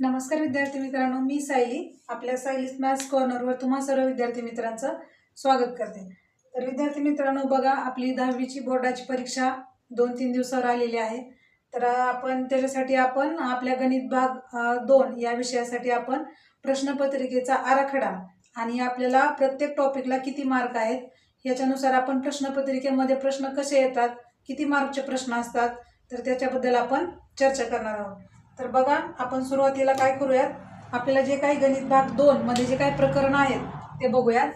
नमस्कार विद्यार्थी मित्रांनो मी सायली. आपल्या सायलीस मॅथ्स कॉर्नरवर तुम्हा सर्व विद्यार्थी मित्रांचं स्वागत करते. तर विद्यार्थी मित्रांनो बघा आपली दहावीची बोर्डाची परीक्षा दोन तीन दिवसावर आलेली आहे. तर आपण त्याच्यासाठी आपण आपल्या गणित भाग दोन या विषयासाठी आपण प्रश्नपत्रिकेचा आराखडा आणि आपल्याला प्रत्येक टॉपिकला किती मार्क आहेत याच्यानुसार आपण प्रश्नपत्रिकेमध्ये प्रश्न कसे येतात किती मार्कचे प्रश्न असतात तर त्याच्याबद्दल आपण चर्चा करणार आहोत. तर बघा आपण सुरुवातीला काय करूयात? आपल्याला जे काही गणित भाग दोन मध्ये जे काही प्रकरण आहेत ते बघूयात.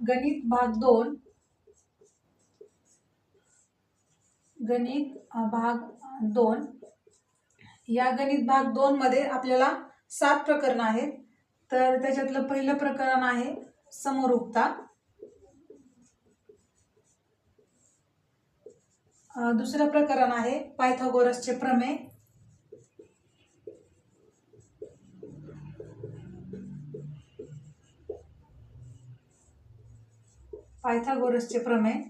गणित भाग दोन. गणित भाग दोन. या गणित भाग दोन मध्ये आपल्याला सात प्रकरण आहेत. तर त्याच्यातलं पहिलं प्रकरण आहे समरूपता. दुसरं प्रकरण आहे पायथागोरसचे प्रमेय. पायथागोरसचे प्रमेय.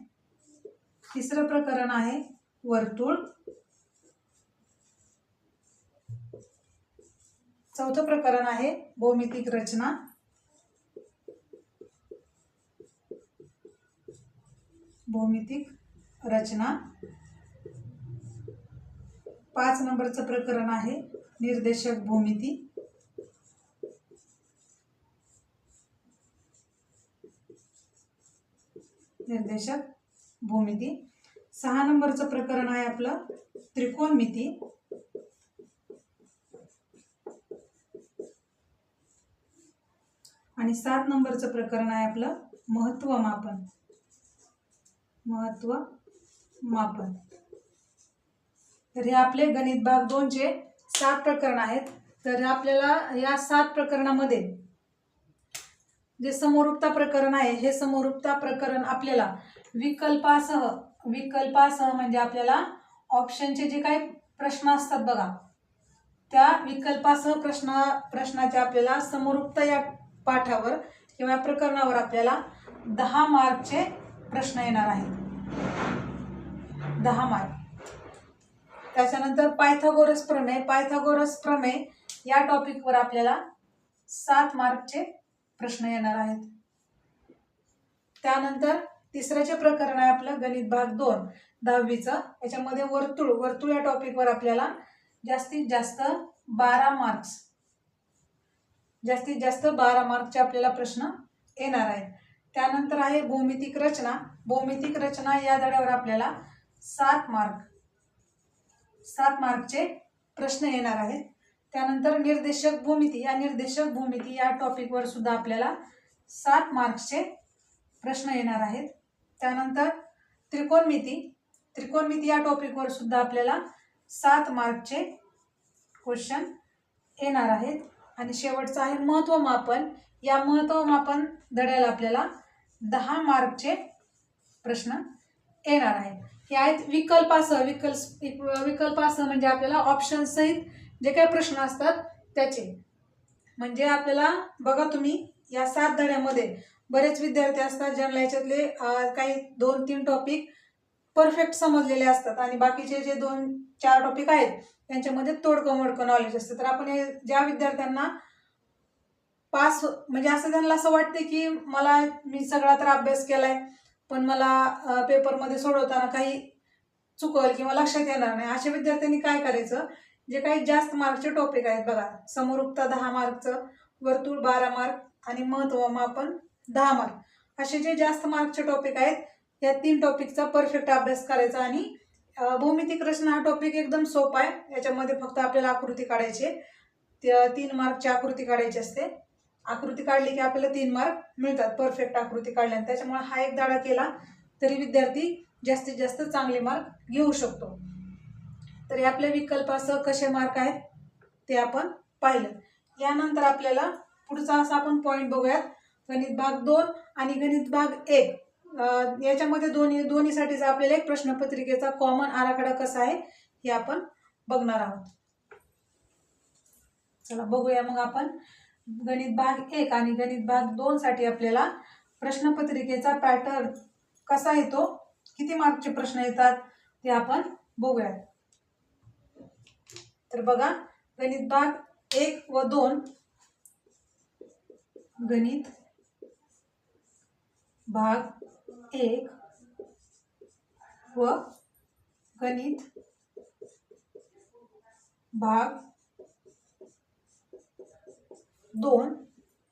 तिसरं प्रकरण आहे वर्तुळ. चौथं प्रकरण आहे भौमितिक रचना. भौमितिक रचना. पाच नंबरचं प्रकरण आहे निर्देशक भूमिती. निर्देशक भूमिती. सहा नंबरचं प्रकरण आहे आपलं त्रिकोणमिती. आणि सात नंबरचं प्रकरण आहे आपलं महत्त्व मापन महत्त्व मापन तर हे आपले गणित भाग दोनचे सात प्रकरण आहेत. तर आपल्याला या सात प्रकरणामध्ये जे समरूपता प्रकरण आहे हे समरूपता प्रकरण आपल्याला विकल्पासह विकल्पासह म्हणजे आपल्याला ऑप्शनचे जे काही प्रश्न असतात बघा त्या विकल्पासह प्रश्न प्रश्नाचे आपल्याला समरूपता या पाठावर किंवा प्रकरणावर आपल्याला दहा मार्कचे प्रश्न येणार आहेत. दहा मार्क. त्याच्यानंतर पायथागोरस प्रमेय पायथागोरस प्रमेय या टॉपिकवर आपल्याला सात मार्कचे प्रश्न येणार आहेत. त्यानंतर तिसऱ्याचे प्रकरण आहे आपलं गणित भाग दोन दहावीचं. याच्यामध्ये वर्तुळ वर्तुळ या टॉपिकवर आपल्याला जास्तीत जास्त बारा मार्क्स जास्तीत जास्त बारा मार्कचे आपल्याला प्रश्न येणार आहेत. त्यानंतर आहे भौमितिक रचना. भौमितिक रचना या धड्यावर आपल्याला सात मार्क सात मार्कचे प्रश्न येणार आहेत. त्यानंतर निर्देशक भूमिती. या निर्देशक भूमिती या टॉपिकवर सुद्धा आपल्याला सात मार्क्सचे प्रश्न येणार आहेत. त्यानंतर त्रिकोणमिती. त्रिकोणमिती या टॉपिकवर सुद्धा आपल्याला सात मार्कचे क्वेश्चन येणार आहेत. आणि शेवटचं आहे महत्त्वमापन. या महत्त्वमापन धड्याला आपल्याला दहा मार्कचे प्रश्न येणार आहेत. हे आहेत विकल्पासह. विकल्प विकल्पासह म्हणजे आपल्याला ऑप्शनसहित जे काही प्रश्न असतात त्याचे. म्हणजे आपल्याला बघा तुम्ही या सात धड्यामध्ये बरेच विद्यार्थी असतात ज्यांना याच्यातले काही दोन तीन टॉपिक परफेक्ट समजलेले असतात आणि बाकीचे जे दोन चार टॉपिक आहेत त्यांच्यामध्ये तोडकं मोडकं नॉलेज असतं. तर आपण हे ज्या विद्यार्थ्यांना पास म्हणजे असं त्यांना असं वाटते की मला मी सगळा तर अभ्यास केलाय पण मला पेपरमध्ये सोडवताना काही चुकल किंवा लक्षात येणार नाही. अशा विद्यार्थ्यांनी काय करायचं? जे काही जास्त मार्कचे टॉपिक आहेत बघा. समरूपता दहा मार्कचं वर्तुळ बारा मार्क आणि महत्त्व मापन दहा मार्क. असे जे जास्त मार्कचे टॉपिक आहेत या तीन टॉपिकचा परफेक्ट अभ्यास करायचा आणि अं, भौमितिक रचना हा टॉपिक एकदम सोपा आहे. याच्यामध्ये फक्त आपल्याला आकृती काढायची त्या तीन मार्कची आकृती काढायची असते. आकृती काढली की आपल्याला तीन मार्क मिळतात. परफेक्ट आकृती काढल्याने. त्याच्यामुळे हा एक दाडा केला तरी विद्यार्थी जास्तीत जास्त चांगले मार्क घेऊ शकतो. तरी आपल्या विकल्पासह कसे मार्क आहेत ते आपण पाहिलं. यानंतर आपल्याला पुढचा असा आपण पॉईंट बघूयात. गणित भाग दोन आणि गणित भाग एक. याच्यामध्ये दोन्ही दोन्हीसाठीचा आपल्याला एक प्रश्नपत्रिकेचा कॉमन आराखडा कसा आहे हे आपण बघणार आहोत. चला बघूया मग आपण. गणित भाग एक आणि गणित भाग दोनसाठी आपल्याला प्रश्नपत्रिकेचा पॅटर्न कसा येतो? किती मार्कचे प्रश्न येतात? ते आपण बघूयात. तर बघा गणित भाग एक व दोन गणित भाग एक व गणित भाग दोन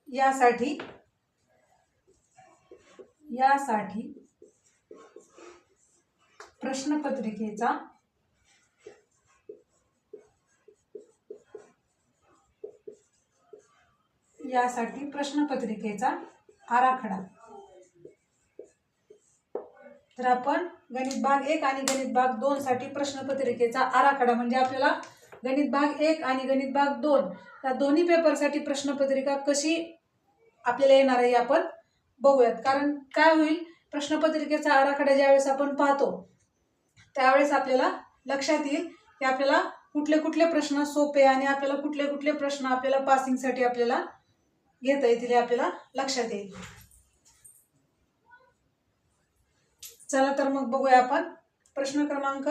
यासाठी यासाठी प्रश्नपत्रिकेचा यासाठी प्रश्नपत्रिकेचा आराखडा. तर आपण गणित भाग एक आणि गणित भाग दोन साठी प्रश्नपत्रिकेचा आराखडा म्हणजे आपल्याला गणित भाग एक आणि गणित भाग दोन या दोन्ही पेपरसाठी प्रश्नपत्रिका कशी आपल्याला येणार आहे आपण बघूयात. कारण काय होईल? प्रश्नपत्रिकेचा आराखडा ज्यावेळेस आपण पाहतो त्यावेळेस आपल्याला लक्षात येईल की आपल्याला कुठले कुठले प्रश्न सोपे आणि आपल्याला कुठले कुठले प्रश्न आपल्याला पासिंगसाठी आपल्याला घेता येतील हे आपल्याला लक्षात येईल. चला तर मग बघूया आपण. प्रश्न क्रमांक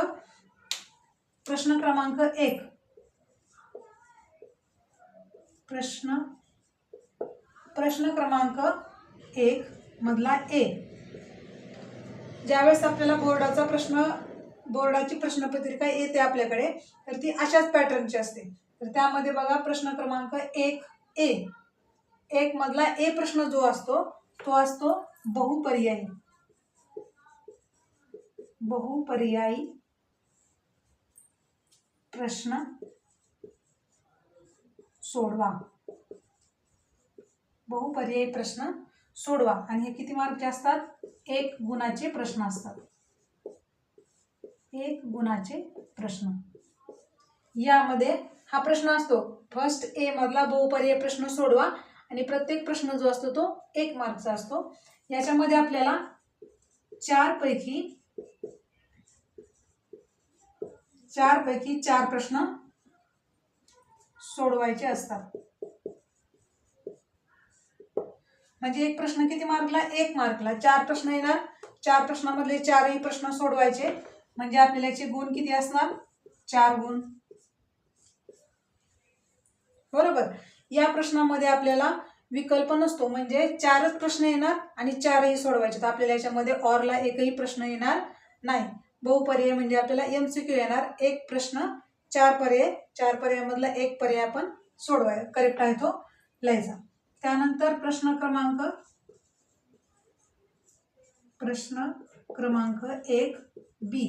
प्रश्न क्रमांक एक. प्रश्न प्रश्न क्रमांक एक मधला ए. ज्यावेळेस आपल्याला बोर्डाचा प्रश्न बोर्डाची प्रश्नपत्रिका येते आपल्याकडे तर ती अशाच पॅटर्नची असते. तर त्यामध्ये बघा प्रश्न क्रमांक एक ए. एक मधला ए प्रश्न जो असतो तो असतो बहुपर्यायी. बहुपर्यायी प्रश्न सोडवा. बहुपर्यायी प्रश्न सोडवा. आणि हे किती मार्कचे असतात? एक गुणाचे प्रश्न असतात. एक गुणाचे प्रश्न. यामध्ये हा प्रश्न असतो. फर्स्ट ए मधला बहुपर्यायी प्रश्न सोडवा. आणि प्रत्येक प्रश्न जो असतो तो एक मार्कचा असतो. याच्यामध्ये आपल्याला चार पैकी चार पैकी चार प्रश्न सोडवायचे असतात. म्हणजे एक प्रश्न किती मार्कला? एक मार्कला. चार प्रश्न येणार. चार प्रश्नामधले चारही प्रश्न सोडवायचे. म्हणजे आपल्याला याचे गुण किती असणार? चार गुण. बरोबर? या प्रश्नामध्ये आपल्याला विकल्प नसतो. म्हणजे चारच प्रश्न येणार आणि चारही सोडवायचे. तर आपल्याला याच्यामध्ये ऑरला एकही प्रश्न येणार नाही. बहुपर्याय म्हणजे आपल्याला एम सी क्यू येणार. एक प्रश्न चार पर्याय. चार पर्यायामधला एक पर्याय आपण सोडवाय करेक्ट आहे तो लिहायचा. त्यानंतर प्रश्न क्रमांक प्रश्न क्रमांक एक बी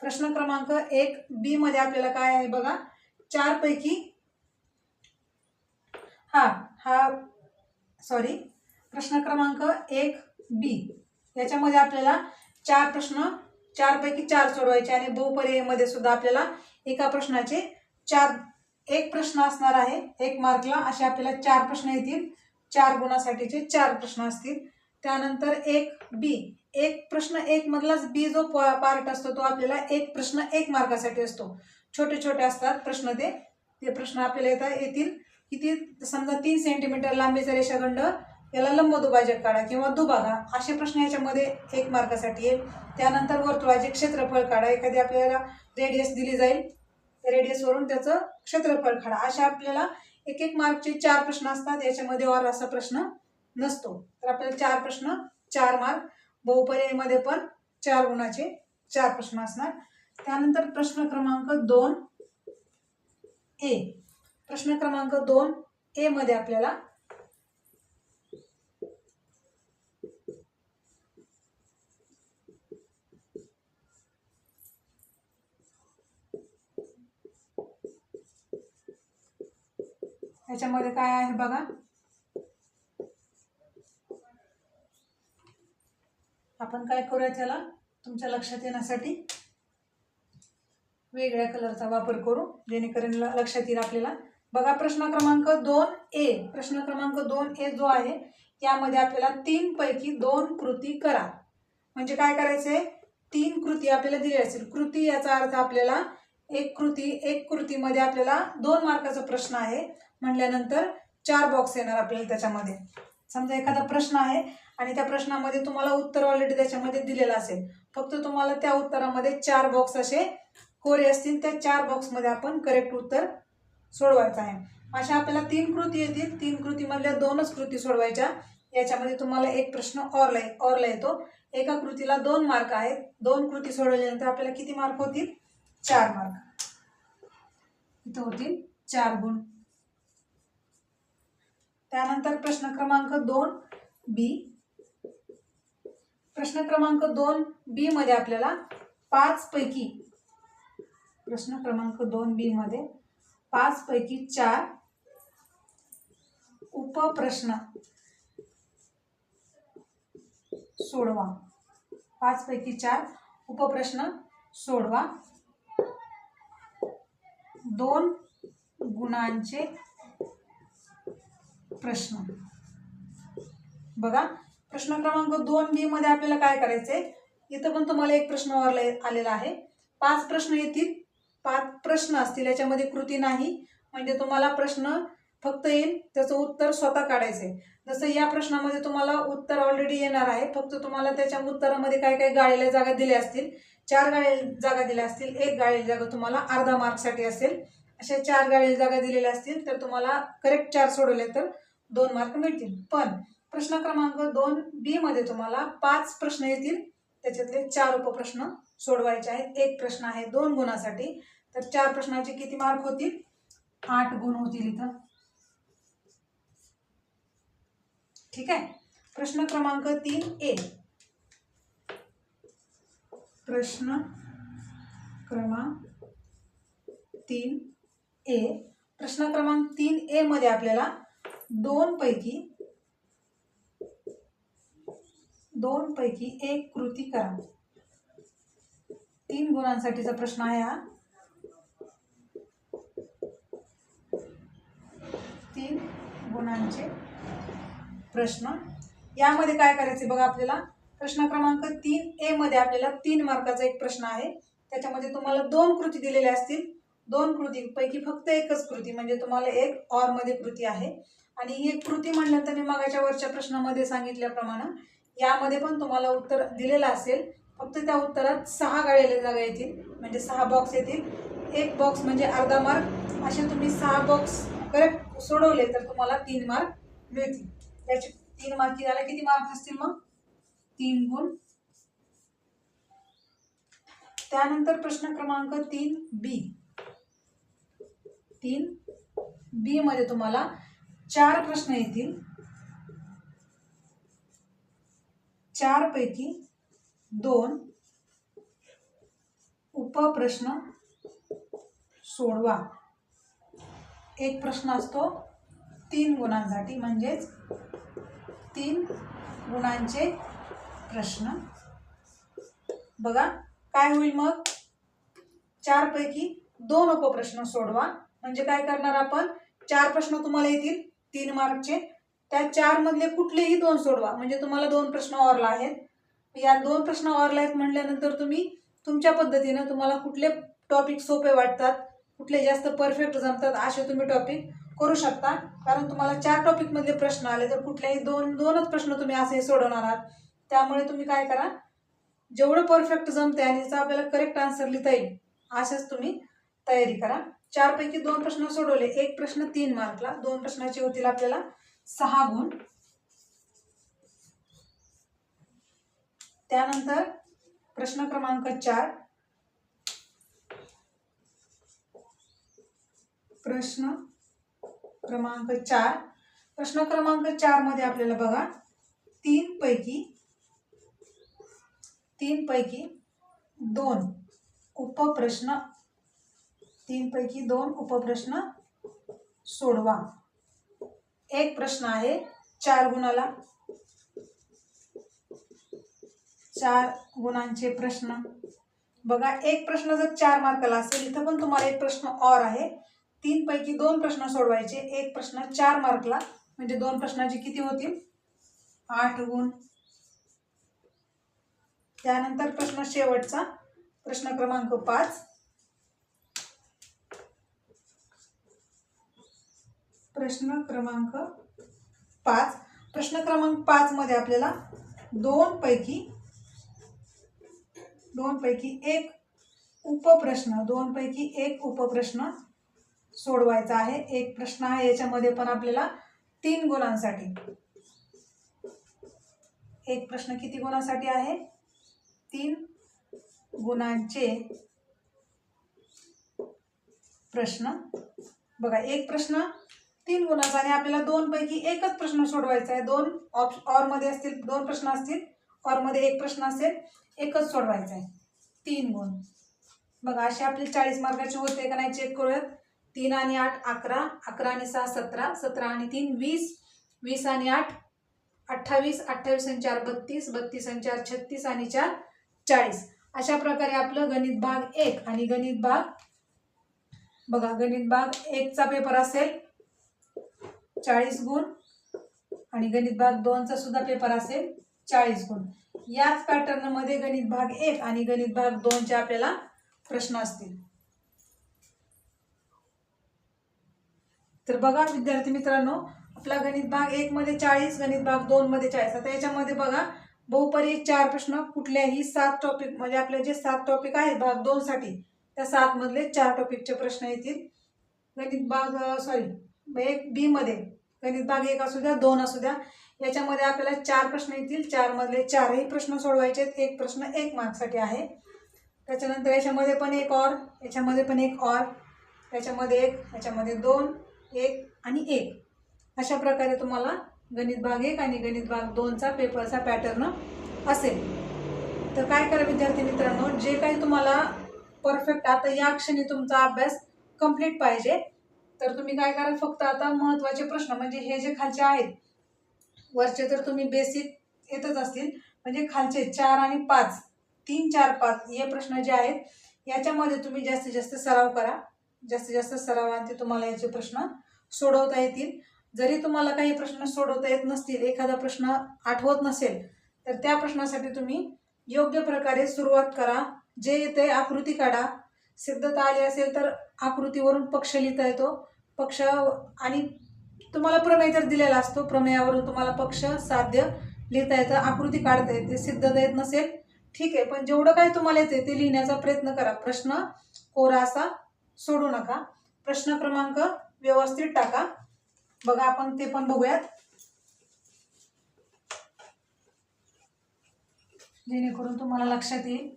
प्रश्न क्रमांक एक बी मध्ये आपल्याला काय आहे बघा? चार पैकी हा हा सॉरी प्रश्न क्रमांक एक बी याच्यामध्ये आपल्याला चार प्रश्न चारपैकी चार सोडवायचे आणि बहुपर्यायमध्ये सुद्धा आपल्याला एका प्रश्नाचे चार एक प्रश्न असणार आहे एक मार्कला. असे आपल्याला चार प्रश्न येतील. चार गुणासाठीचे चार प्रश्न असतील. त्यानंतर एक बी एक प्रश्न एक मधलाच बी जो पार्ट असतो तो आपल्याला एक प्रश्न एक मार्कासाठी असतो. छोटे छोटे असतात प्रश्न ते. ते प्रश्न आपल्याला येतात येतील. किती समजा तीन सेंटीमीटर लांबीचा रेषाखंड याला लंब दुभाजक काढा किंवा दुभागा असे प्रश्न याच्यामध्ये एक मार्कासाठी येईल त्यानंतर वर्तुळाचे क्षेत्रफळ काढा. एखादी आपल्याला रेडियस दिली जाईल. रेडियसवरून त्याचं क्षेत्रफळ काढा. अशा आपल्याला एक एक मार्कचे चार प्रश्न असतात. याच्यामध्ये और असा प्रश्न नसतो. तर आपल्याला चार प्रश्न चार मार्क. बहुपर्यायमध्ये पण चार गुणाचे चार प्रश्न असणार. त्यानंतर प्रश्न क्रमांक दोन ए. प्रश्न क्रमांक दोन ए मध्ये आपल्याला याच्यामध्ये काय आहे बघा? आपण काय करूया त्याला? तुमच्या लक्षात येण्यासाठी वेगळ्या कलरचा वापर करू जेणेकरून लक्षात येईल आपल्याला. बघा प्रश्न क्रमांक दोन ए. प्रश्न क्रमांक दोन ए जो आहे यामध्ये आपल्याला तीन पैकी दोन कृती करा. म्हणजे काय करायचंय? तीन कृती आपल्याला दिली असेल कृती याचा अर्थ आपल्याला एक कृती एक कृतीमध्ये आपल्याला दोन मार्काचा प्रश्न आहे. म्हटल्यानंतर चार बॉक्स येणार आपल्याला त्याच्यामध्ये. समजा एखादा प्रश्न आहे आणि त्या प्रश्नामध्ये तुम्हाला उत्तर ऑलरेडी त्याच्यामध्ये दिलेलं असेल. फक्त तुम्हाला त्या उत्तरामध्ये चार बॉक्स असे कोरे असतील. त्या चार बॉक्समध्ये आपण करेक्ट उत्तर सोडवायचा आहे. अशा आपल्याला तीन कृती येतील. तीन कृतीमधल्या दोनच कृती सोडवायच्या. याच्यामध्ये तुम्हाला एक प्रश्न ऑरला ऑरला येतो. एका कृतीला दोन मार्क आहेत. दोन कृती सोडवल्यानंतर आपल्याला किती मार्क होतील? चार मार्क. इथं होतील चार गुण. त्यानंतर प्रश्न क्रमांक दोन बी प्रश्न क्रमांक दोन बी मध्ये आपल्याला पाच पैकी प्रश्न क्रमांक दोन बी मध्ये पाच पैकी चार उपप्रश्न सोडवा. पाच पैकी चार उपप्रश्न सोडवा. दोन गुणांचे प्रश्न. बघा प्रश्न क्रमांक दोन बी मध्ये आपल्याला काय करायचंय? इथं पण तुम्हाला एक प्रश्न आलेला आहे. पाच प्रश्न येतील. पाच प्रश्न असतील याच्यामध्ये कृती नाही. म्हणजे तुम्हाला प्रश्न फक्त येईल त्याचं उत्तर स्वतः काढायचंय जसं या प्रश्नामध्ये तुम्हाला उत्तर ऑलरेडी येणार आहे फक्त तुम्हाला त्याच्या उत्तरामध्ये काय काय गाळलेल्या जागा दिल्या असतील चार गाळी जागा दिल्या असतील एक गाळलेली जागा तुम्हाला अर्धा मार्कसाठी असेल. अशा चार गाळलेल्या जागा दिलेल्या असतील तर तुम्हाला करेक्ट चार सोडवले तर दोन मार्क मिळतील. पण प्रश्न क्रमांक दोन बी मध्ये तुम्हाला पाच प्रश्न येतील त्याच्यातले चार उपप्रश्न सोडवायचे आहेत. एक प्रश्न आहे दोन गुणासाठी. तर चार प्रश्नाचे किती मार्क होतील? आठ गुण होतील इथं. ठीक आहे? प्रश्न क्रमांक तीन ए. प्रश्न क्रमांक तीन ए. प्रश्न क्रमांक तीन ए मध्ये आपल्याला दोन पैकी दोन पैकी एक कृती करा. तीन गुणांसाठीचा प्रश्न आहे हा. तीन गुणांचे प्रश्न. यामध्ये काय करायचे बघा आपल्याला? प्रश्न क्रमांक तीन ए मध्ये आपल्याला तीन मार्काचा एक प्रश्न आहे. त्याच्यामध्ये तुम्हाला दोन कृती दिलेल्या असतील. दोन कृती पैकी फक्त एकच कृती म्हणजे तुम्हाला एक ऑरमध्ये कृती आहे. आणि ही एक कृती म्हणल्यानंतर मी मागाच्या वरच्या प्रश्नामध्ये सांगितल्याप्रमाणे यामध्ये पण तुम्हाला उत्तर दिलेलं असेल. फक्त त्या उत्तरात सहा गाळलेल्या जागा येतील. म्हणजे सहा बॉक्स येतील. एक बॉक्स म्हणजे अर्धा मार्क असे तुम्ही सहा बॉक्स करेक्ट सोडवले तर तुम्हाला तीन मार्क मिळतील. त्याचे तीन मार्क याला किती मार्क असतील मग? तीन गुण. त्यानंतर प्रश्न क्रमांक तीन बी तीन बी मध्ये तुम्हाला चार प्रश्न येतील. चार पैकी दोन. उपप्रश्न सोडवा. एक प्रश्न असतो तीन गुणांसाठी म्हणजेच तीन गुणांचे प्रश्न. बघा काय होईल मग? चारपैकी दोन उपप्रश्न सोडवा. म्हणजे काय करणार आपण? चार प्रश्न तुम्हाला येतील तीन मार्कचे. त्या चार मधले कुठलेही दोन सोडवा. म्हणजे तुम्हाला दोन प्रश्न ऑरला आहेत. या दोन प्रश्न ऑरला आहेत म्हटल्यानंतर तुम्ही तुमच्या पद्धतीनं तुम्हाला कुठले टॉपिक सोपे वाटतात कुठले जास्त परफेक्ट जमतात असे तुम्ही टॉपिक करू शकता. कारण तुम्हाला चार टॉपिकमधले प्रश्न आले तर कुठलेही दोन दोनच प्रश्न तुम्ही असे सोडवणार आहात. त्यामुळे तुम्ही काय करा जेवढं परफेक्ट जमते आणि याचा आपल्याला करेक्ट आन्सर लिहिता येईल अशाच तुम्ही तयारी करा. चारपैकी दोन प्रश्न सोडवले एक प्रश्न तीन मार्कला दोन प्रश्नाचे होतील आपल्याला सहा गुण. त्यानंतर प्रश्न क्रमांक चार. प्रश्न क्रमांक चार. प्रश्न क्रमांक चारमध्ये आपल्याला बघा तीन पैकी तीन पैकी दोन उपप्रश्न तीन पैकी दोन उपप्रश्न सोडवा. एक प्रश्न आहे चार गुणाला. चार गुणांचे प्रश्न. बघा एक प्रश्न जर चार मार्काला असेल इथं पण तुम्हाला एक प्रश्न और आहे. तीन पैकी दोन प्रश्न सोडवायचे. एक प्रश्न चार मार्कला म्हणजे दोन प्रश्नाचे किती होतील? आठ गुण. त्यानंतर प्रश्न शेवटचा प्रश्न क्रमांक पाच. प्रश्न क्रमांक पाच. प्रश्न क्रमांक पाच मध्ये आपल्याला दोन पैकी दोनपैकी एक उपप्रश्न दोनपैकी एक उपप्रश्न सोडवायचा आहे. एक प्रश्न आहे याच्यामध्ये पण आपल्याला तीन गुणांसाठी. एक प्रश्न किती गुणांसाठी आहे? तीन गुणांचे प्रश्न. बघा एक प्रश्न तीन गुणाचा आणि आपल्याला दोन पैकी एकच प्रश्न सोडवायचा आहे. दोन ऑप्श ऑरमध्ये असतील दोन प्रश्न असतील ऑरमध्ये एक प्रश्न असेल एकच सोडवायचा आहे. तीन गुण. बघा असे आपले चाळीस मार्काचे होते का नाही चेक करूयात? तीन आणि आठ अकरा. अकरा आणि सहा सतरा. सतरा आणि तीन वीस. वीस आणि आठ अठ्ठावीस. अठ्ठावीस आणि चार बत्तीस. बत्तीस आणि चार छत्तीस आणि चार चाळीस. अशा प्रकारे आपलं गणित भाग एक आणि गणित भाग बघा गणित भाग एकचा पेपर असेल चाळीस गुण. आणि गणित भाग दोनचा सुद्धा पेपर असेल चाळीस गुण. याच पॅटर्नमध्ये गणित भाग एक आणि गणित भाग दोनचे आपल्याला प्रश्न असतील. तर बघा विद्यार्थी मित्रांनो आपला गणित भाग एक मध्ये चाळीस गणित भाग दोन मध्ये चाळीस. आता याच्यामध्ये बघा बहुपरी चार प्रश्न कुठल्याही सात टॉपिक म्हणजे आपले जे सात टॉपिक आहेत भाग दोन साठी त्या सात मधले चार टॉपिकचे प्रश्न येतील. गणित भाग सॉरी एक बी मध्ये गणित भाग एक असू द्या दोन असू द्या याच्यामध्ये आपल्याला चार प्रश्न येतील. चारमधले चारही प्रश्न सोडवायचे आहेत. एक प्रश्न एक मार्कसाठी आहे. त्याच्यानंतर याच्यामध्ये पण एक ऑर याच्यामध्ये पण एक ऑर याच्यामध्ये एक याच्यामध्ये दोन एक आणि एक. अशा प्रकारे तुम्हाला गणित भाग एक आणि गणित भाग दोनचा पेपरचा पॅटर्न असेल. तर काय करा विद्यार्थी मित्रांनो? जे काही तुम्हाला परफेक्ट आता या क्षणी तुमचा अभ्यास कंप्लीट पाहिजे तर तुम्ही काय करा? फक्त आता महत्त्वाचे प्रश्न म्हणजे हे जे खालचे आहेत वरचे तर तुम्ही बेसिक येतच असतील. म्हणजे खालचे चार आणि पाच. तीन चार पाच हे प्रश्न जे आहेत याच्यामध्ये तुम्ही जास्तीत जास्त सराव करा. जास्तीत जास्त सरावांती तुम्हाला याचे प्रश्न सोडवता येतील. जरी तुम्हाला काही प्रश्न सोडवता येत नसतील एखादा प्रश्न आठवत नसेल तर त्या प्रश्नासाठी तुम्ही योग्य प्रकारे सुरुवात करा. जे येते आकृती काढा. सिद्धता आली असेल तर आकृतीवरून पक्ष लिहिता येतो. पक्ष आणि तुम्हाला प्रमेय जर दिलेला असतो. प्रमेयावरून तुम्हाला पक्ष साध्य लिहिता येतं आकृती काढता येते सिद्धता येत नसेल ठीक आहे. पण जेवढं काही तुम्हाला येते ते लिहिण्याचा प्रयत्न करा. प्रश्न कोरा असा सोडू नका. प्रश्न क्रमांक व्यवस्थित टाका. बघा आपण ते पण बघूयात. जेणेकरून तुम्हाला लक्षात येईल.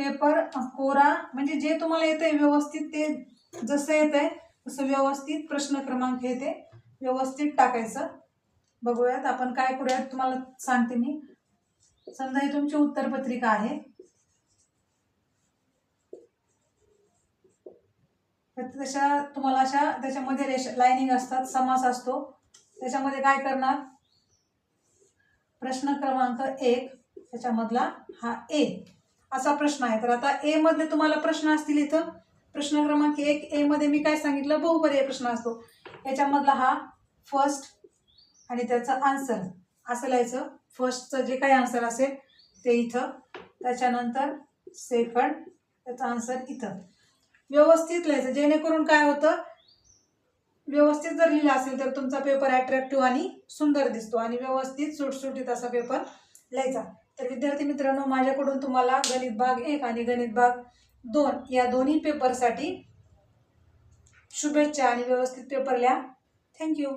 पेपर कोरा म्हणजे जे तुम्हाला येतंय व्यवस्थित ते जसं येतंय तसं व्यवस्थित प्रश्न क्रमांक येते व्यवस्थित टाकायचं. बघूयात आपण काय करूयात तुम्हाला सांगते मी. समजा ही तुमची उत्तरपत्रिका आहे. तशा तुम्हाला अशा त्याच्यामध्ये रेश लाईनिंग असतात समास असतो. त्याच्यामध्ये काय करणार? प्रश्न क्रमांक एक त्याच्यामधला हा ए असा प्रश्न आहे. तर आता ए मधले तुम्हाला प्रश्न असतील इथं. प्रश्न क्रमांक एक ए मध्ये मी काय सांगितलं? बहुपर्याय प्रश्न असतो. याच्यामधला हा फर्स्ट आणि त्याचा आन्सर असं लिहायचं. फर्स्टचं जे काही आन्सर असेल ते इथं. त्याच्यानंतर सेकंड त्याचा आन्सर इथं. व्यवस्थित लिहायचं. जेणेकरून काय होतं? व्यवस्थित जर लिहिलं असेल तर तुमचा पेपर अट्रॅक्टिव्ह आणि सुंदर दिसतो. आणि व्यवस्थित सुटसुटीत असा पेपर लिहायचा. तर विद्यार्थी मित्रांनो माझ्याकडून तुम्हाला गणित भाग एक आणि गणित भाग दोन या दोन्ही पेपरसाठी शुभेच्छा आणि व्यवस्थित पेपर लिहा. थँक्यू